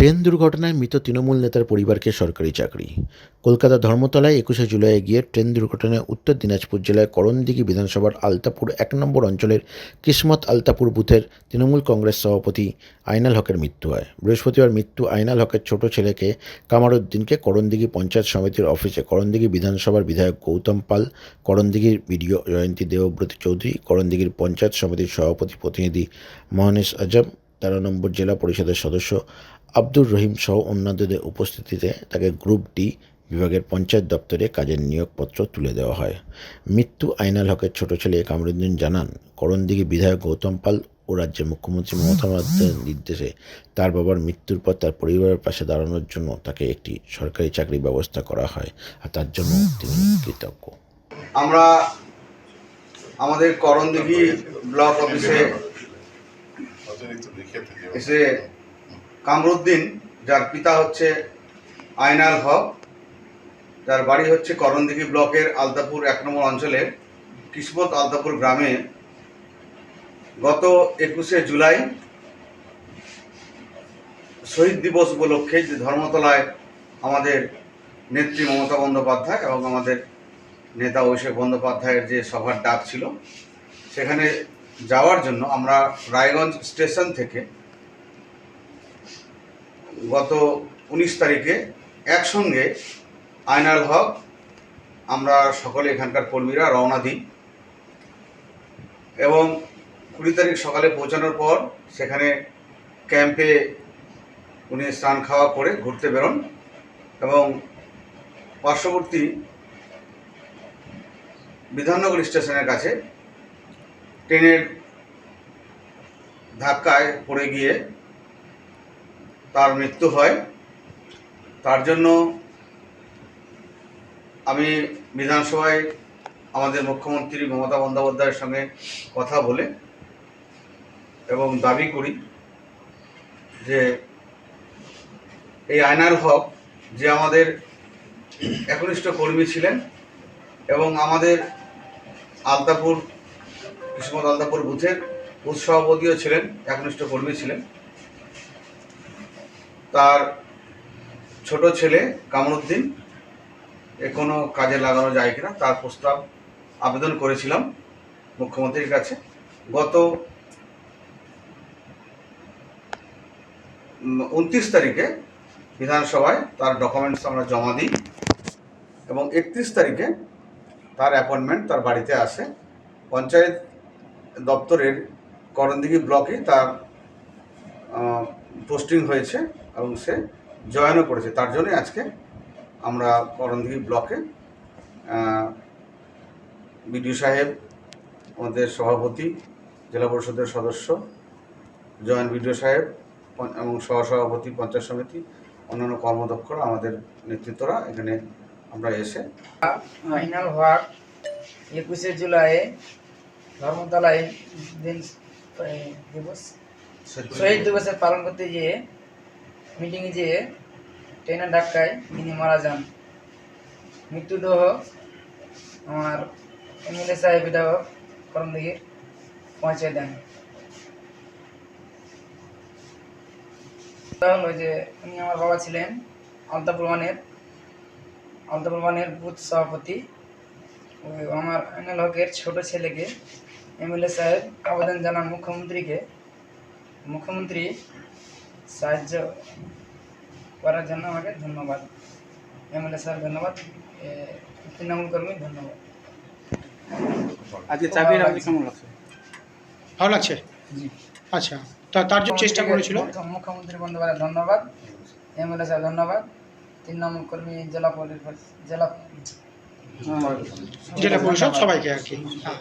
Train দুর্ঘটনায় মৃত তৃণমূল নেতার পরিবারকে সরকারি চাকরি। কলকাতা ধর্মতলায় একুশে জুলাই গিয়ে ট্রেন দুর্ঘটনায় উত্তর দিনাজপুর জেলায় করণদিঘি বিধানসভার আলতাপুর এক নম্বর অঞ্চলের কিসমত আলতাপুর বুথের তৃণমূল কংগ্রেস সভাপতি আইনাল হকের মৃত্যু হয়। বৃহস্পতিবার মৃত্যু আইনাল হকের ছোট ছেলেকে কামারুদ্দিনকে করণদিঘি পঞ্চায়েত সমিতির অফিসে। করণদিঘি বিধানসভার বিধায়ক গৌতম পাল, করণদিঘির বিডিও জয়ন্তী দেবব্রত চৌধুরী, করণদিঘির পঞ্চায়েত সমিতির সভাপতি প্রতিনিধি মহানেশ আজম, তেরো নম্বর জেলা পরিষদের সদস্য আব্দুর রহিম সহ অন্যান্যদের উপস্থিতিতে তাকে গ্রুপ ডি বিভাগের পঞ্চায়েত দপ্তরে কাজের নিয়োগপত্র তুলে দেওয়া হয়। মৃত্যু আইনাল হকের ছোট ছেলে কামরুদ্দিন জানান, করণদিঘি বিধায়ক গৌতম পাল ও রাজ্যের মুখ্যমন্ত্রী মমতা বন্দ্যোপাধ্যায়ের নির্দেশে তার বাবার মৃত্যুর পর তার পরিবারের পাশে দাঁড়ানোর জন্য তাকে একটি সরকারি চাকরির ব্যবস্থা করা হয় আর তার জন্য তিনি কৃতজ্ঞ। আমরা আমাদের করণদিঘি ব্লক অফিসে এসে কামরুদ্দিন, যার পিতা হচ্ছে আয়নাল হক, যার বাড়ি হচ্ছে করণদিঘি ব্লকের আলতাপুর এক নম্বর অঞ্চলের কিসমত আলতাপুর গ্রামে গত একুশে জুলাই শহীদ দিবস উপলক্ষে যে ধর্মতলায় আমাদের নেত্রী মমতা বন্দ্যোপাধ্যায় এবং আমাদের নেতা অভিষেক বন্দ্যোপাধ্যায়ের যে সভার ডাক ছিল, সেখানে যাওয়ার জন্য আমরা রায়গঞ্জ স্টেশন থেকে গত উনিশ তারিখে একসঙ্গে আয়নাল হক, আমরা সকলে এখানকার কর্মীরা রওনা দিই। এবং কুড়ি তারিখ সকালে পৌঁছানোর পর সেখানে ক্যাম্পে উনি স্নান খাওয়া করে ঘুরতে বেরোন এবং পার্শ্ববর্তী বিধাননগর স্টেশনের কাছে ট্রেনের ধাক্কায় পড়ে গিয়ে তার মৃত্যু হয়। তার জন্য আমি বিধানসভায় আমাদের মুখ্যমন্ত্রী মমতা বন্দ্যোপাধ্যায়ের সঙ্গে কথা বলে এবং দাবি করি যে এই আয়নার হক যে আমাদের একনিষ্ঠ কর্মী ছিলেন এবং আমাদের আলতাপুর কিসমত আলতাপুর বুথের বুথ সভাপতিও ছিলেন, একনিষ্ঠ কর্মী ছিলেন। তার ছোট ছেলে কামরুদ্দিন, এ কোনো কাজে লাগানো যায় কিনা তার প্রস্তাব আবেদন করেছিলাম মুখ্যমন্ত্রীর কাছে। গত উনত্রিশ তারিখে বিধানসভায় তার ডকুমেন্টস আমরা জমা দিই এবং একত্রিশ তারিখে তার অ্যাপয়েন্টমেন্ট তার বাড়িতে আসে। পঞ্চায়েত দপ্তরের করণদিঘি ব্লকে তার পোস্টিং হয়েছে। এবং সে জয়েনও করেছে। তার জন্যই আজকে আমরা করণদিঘি ব্লকে বিডিও সাহেব আমাদের সভাপতি জেলা পরিষদের সদস্য জয়েন্ট বিডিও সাহেব এবং সহসভাপতি পঞ্চায়েত সমিতি অন্যান্য কর্মদক্ষরা আমাদের নেতৃত্বরা এখানে আমরা এসে আইনাল হওয়ার একুশে জুলাই ধর্মতলায় দিন দিবস। শহীদ দিবসে পালন করতে গিয়ে মিটিংয়ে যেয়ে ট্রেনের ধাক্কায় তিনি মারা যান। মৃত্যুদেহ আমার এমএলএ সাহেব বিধায়ক করম পৌঁছে দেন। হলো যে উনি আমার বাবা ছিলেন আলতাপুর মানের আলতাপুর মানের বুথ সভাপতি। আমার আইনাল হকের ছোটো ছেলেকে এমএলএ সাহেব আবেদন জানান মুখ্যমন্ত্রীকে। মুখ্যমন্ত্রী সাহায্য করার জন্য আমাকে ধন্যবাদ। এমএলএ সাহেব ধন্যবাদ। এ, তৃণমূল কর্মী ধন্যবাদ। আজকে চাকরির আজকে কেমন লাগছে? ভালো লাগছে? আচ্ছা তা তার জন্য চেষ্টা করেছিল? মুখ্যমন্ত্রী বন্দ্যোপাধ্যায় ধন্যবাদ। এমএলএ সাহেব ধন্যবাদ। তৃণমূল কর্মী জেলা পরিষদ জেলা জেলা পরিষদ সবাইকে আর কি। হ্যাঁ।